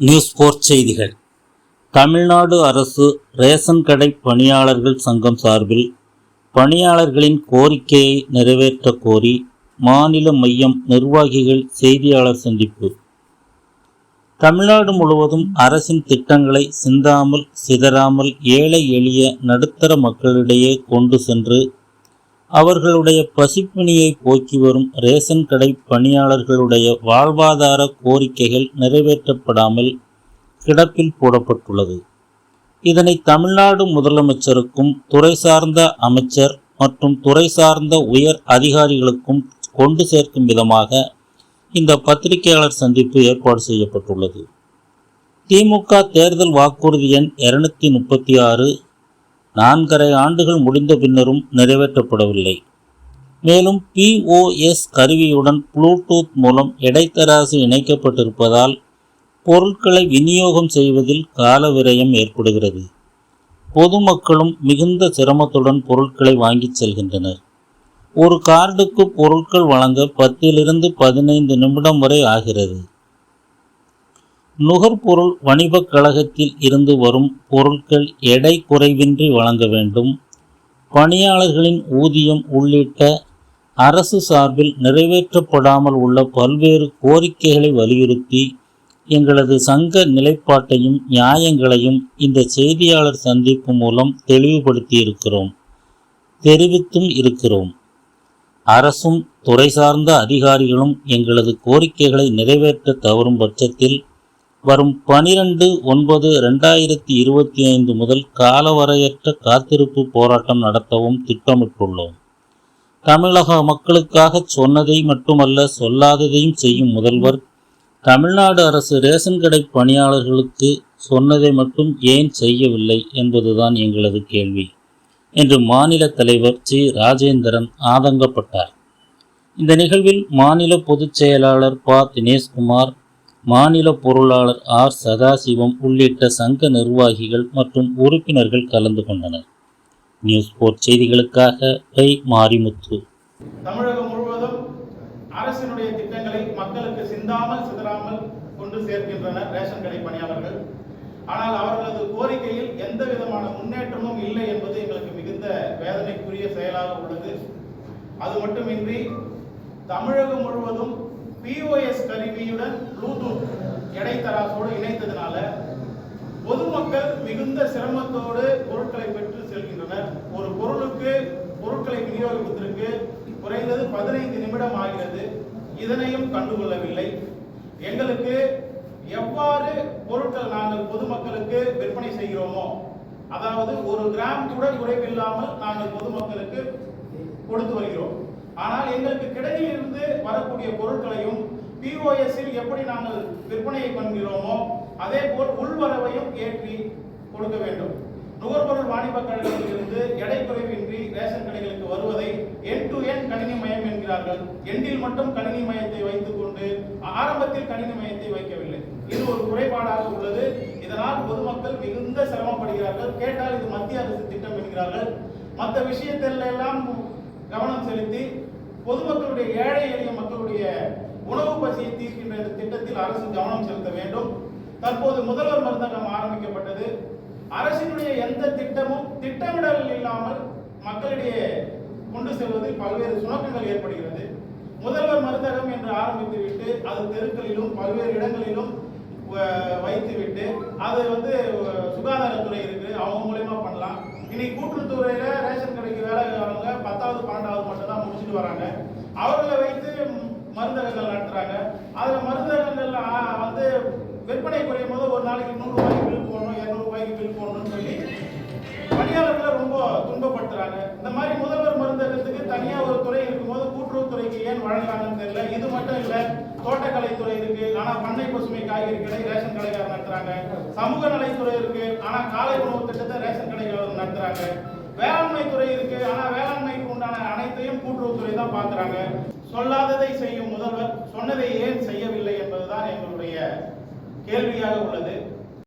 News போர் செய்திகள். தமிழ்நாடு அரசு ration கடை பணியாளர்கள் சங்கம் சார்பில் பணியாளர்களின் கோரிக்கையை நிறைவேற்ற கோரி மாநில மையம் நிர்வாகிகள் செய்தியாளர் சந்திப்பு. தமிழ்நாடு முழுவதும் அரசின் திட்டங்களை சிந்தாமல் சிதறாமல் ஏழை எளிய நடுத்தர மக்களிடையே கொண்டு சென்று அவர்களுடைய பசிப்பிணியை போக்கி வரும் ரேஷன் கடை பணியாளர்களுடைய வாழ்வாதார கோரிக்கைகள் நிறைவேற்றப்படாமல் கிடப்பில் போடப்பட்டுள்ளது. இதனை தமிழ்நாடு முதலமைச்சருக்கும் துறை சார்ந்த அமைச்சர் மற்றும் துறை சார்ந்த உயர் அதிகாரிகளுக்கும் கொண்டு சேர்க்கும் விதமாக இந்த பத்திரிகையாளர் சந்திப்பு ஏற்பாடு செய்யப்பட்டுள்ளது. திமுக தேர்தல் வாக்குறுதி எண் இருநூத்தி முப்பத்தி ஆறு நான்கரை ஆண்டுகள் முடிந்த பின்னரும் நிறைவேற்றப்படவில்லை. மேலும் பிஓஎஸ் கருவியுடன் ப்ளூடூத் மூலம் இடைத்தராசு இணைக்கப்பட்டிருப்பதால் பொருட்களை விநியோகம் செய்வதில் கால விரயம் ஏற்படுகிறது. பொதுமக்களும் மிகுந்த சிரமத்துடன் பொருட்களை வாங்கிச் செல்கின்றனர். ஒரு கார்டுக்கு பொருட்கள் வழங்க பத்திலிருந்து பதினைந்து நிமிடம் வரை ஆகிறது. நுகர்பொருள் வணிபக் கழகத்தில் இருந்து வரும் பொருட்கள் எடை குறைவின்றி வழங்க வேண்டும். பணியாளர்களின் ஊதியம் உள்ளிட்ட அரசு சார்பில் நிறைவேற்றப்படாமல் உள்ள பல்வேறு கோரிக்கைகளை வலியுறுத்தி எங்களது சங்க நிலைப்பாட்டையும் நியாயங்களையும் இந்த செய்தியாளர் சந்திப்பு மூலம் தெளிவுபடுத்தி இருக்கிறோம் தெரிவித்தும் இருக்கிறோம். அரசும் துறை சார்ந்த அதிகாரிகளும் எங்களது கோரிக்கைகளை நிறைவேற்ற தவறும் பட்சத்தில் வரும் பனிரெண்டு ஒன்பது ரெண்டாயிரத்தி இருபத்தி ஐந்து முதல் காலவரையற்ற காத்திருப்பு போராட்டம் நடத்தவும் திட்டமிட்டுள்ளோம். தமிழக மக்களுக்காக சொன்னதை மட்டுமல்ல சொல்லாததையும் செய்யும் முதல்வர் தமிழ்நாடு அரசு ரேஷன் கடை பணியாளர்களுக்கு சொன்னதை மட்டும் ஏன் செய்யவில்லை என்பதுதான் எங்களது கேள்வி என்று மாநில தலைவர் ஜி ராஜேந்திரன் ஆதங்கப்பட்டார். இந்த நிகழ்வில் மாநில பொதுச் செயலாளர் ப. தினேஷ்குமார் மாநில பொருளாளர் ஆர். சதாசிவம் உள்ளிட்ட சங்க நிர்வாகிகள் மற்றும் உறுப்பினர்கள் கலந்து கொண்டனர். நியூஸ் போர்ட் செய்திகளுக்காக கை மாரிமுத்து. தமிழகம் முழுவதும் அரசினுடைய திட்டங்களை மக்களுக்கு சிந்தாமல் சிதறாமல் கொண்டு சேர்க்கின்றனர் ரேஷன் கடை பணியாளர்கள். ஆனால் அவர்களது கோரிக்கையில் எந்த விதமான முன்னேற்றமும் இல்லை என்பது எங்களுக்கு மிகுந்த வேதனைக்குரிய செயலாக உள்ளது. அது மட்டுமின்றி தமிழகம் முழுவதும் பிஓஎஸ் கருவியுடன் ப்ளூடூத் எடைத்தராசோடு இணைத்ததுனால பொதுமக்கள் மிகுந்த சிரமத்தோடு பொருட்களை பெற்று செல்கின்றனர். ஒரு பொருளுக்கு பொருட்களை விநியோகிப்பதற்கு குறைந்தது பதினைந்து நிமிடம் ஆகிறது. இதனையும் கண்டுகொள்ளவில்லை. எங்களுக்கு எவ்வாறு பொருட்கள் நாங்கள் பொதுமக்களுக்கு விற்பனை செய்கிறோமோ அதாவது ஒரு கிராம் கூட குறைவில்லாமல் நாங்கள் பொதுமக்களுக்கு கொடுத்து வருகிறோம். ஆனால் எங்களுக்கு கிடையிலிருந்து வர வரக்கூடிய பொருட்களையும் பிஓஎஸ்ஸில் எப்படி நாங்கள் விற்பனையை பண்ணுகிறோமோ அதே போல் உள்வரவையும் ஏற்றி கொடுக்க வேண்டும். நுகர்பொருள் வாணிப கழகத்திலிருந்து எடை குறைவின்றி ரேஷன் கடைகளுக்கு வருவதை என் டு என் கணினி மயம் என்கிறார்கள். எண்டில் மட்டும் கணினி மயத்தை வைத்துக் கொண்டு ஆரம்பத்தில் கணினி மயத்தை வைக்கவில்லை. இது ஒரு குறைபாடாக உள்ளது. இதனால் பொதுமக்கள் மிகுந்த சிரமப்படுகிறார்கள். கேட்டால் இது மத்திய அரசு திட்டம் என்கிறார்கள். மற்ற விஷயத்தில் எல்லாம் கவனம் செலுத்தி பொதுமக்களுடைய ஏழை எளிய மக்களுடைய உணவு பசியை தீர்க்கின்ற இந்த திட்டத்தில் அரசு கவனம் செலுத்த வேண்டும். தற்போது முதல்வர் மருந்தகம் ஆரம்பிக்கப்பட்டது. அரசினுடைய எந்த திட்டமும் திட்டமிடல் இல்லாமல் மக்களிடையே கொண்டு செல்வதில் பல்வேறு சுணக்கங்கள் ஏற்படுகிறது. முதல்வர் மருந்தகம் என்று ஆரம்பித்துவிட்டு அது தெருக்களிலும் பல்வேறு இடங்களிலும் வ- வைத்துவிட்டு அது வந்து சுகாதாரத்துறை இருக்கு அவங்க மூலயமா பண்ணலாம். இன்னைக்கு கூட்டுறவுத்துறையில ரேஷன் கடைக்கு வேலை வரவங்க பத்தாவது பன்னெண்டாவது மட்டும் வராங்க. அவர்களை வைத்து மருந்தகங்கள் நடத்துறாங்க. அதில் மருந்தகங்கள் வந்து விற்பனை குறையும் போது ஒரு நாளைக்கு நூறுரூவாய்க்கு பில் போடணும் இரநூறுபாய்க்கு பில் போடணும்னு சொல்லி பணியாளர்களை ரொம்ப துன்பப்படுத்துறாங்க. இந்த மாதிரி முதல்வர் மருந்தகத்துக்கு தனியாக ஒரு துறை இருக்கும்போது கூட்டுறவுத்துறைக்கு ஏன் வழங்குறாங்கன்னு தெரியல. இது மட்டும் இல்லை தோட்டக்கலைத்துறை இருக்கு. ஆனா பண்ணை பசுமை காய்கறி கடை ரேஷன் கடைக்காரர் நடத்துறாங்க. சமூக நலைத்துறை இருக்கு. ஆனா காலை உணவு திட்டத்தை ரேஷன் கடைக்காரர் நடத்துறாங்க. வேளாண்மை துறை இருக்கு. ஆனா செய்யும் முதல்வர் சொன்னதை ஏன் செய்யவில்லை என்பதுதான் எங்களுடைய கேள்வியாக உள்ளது.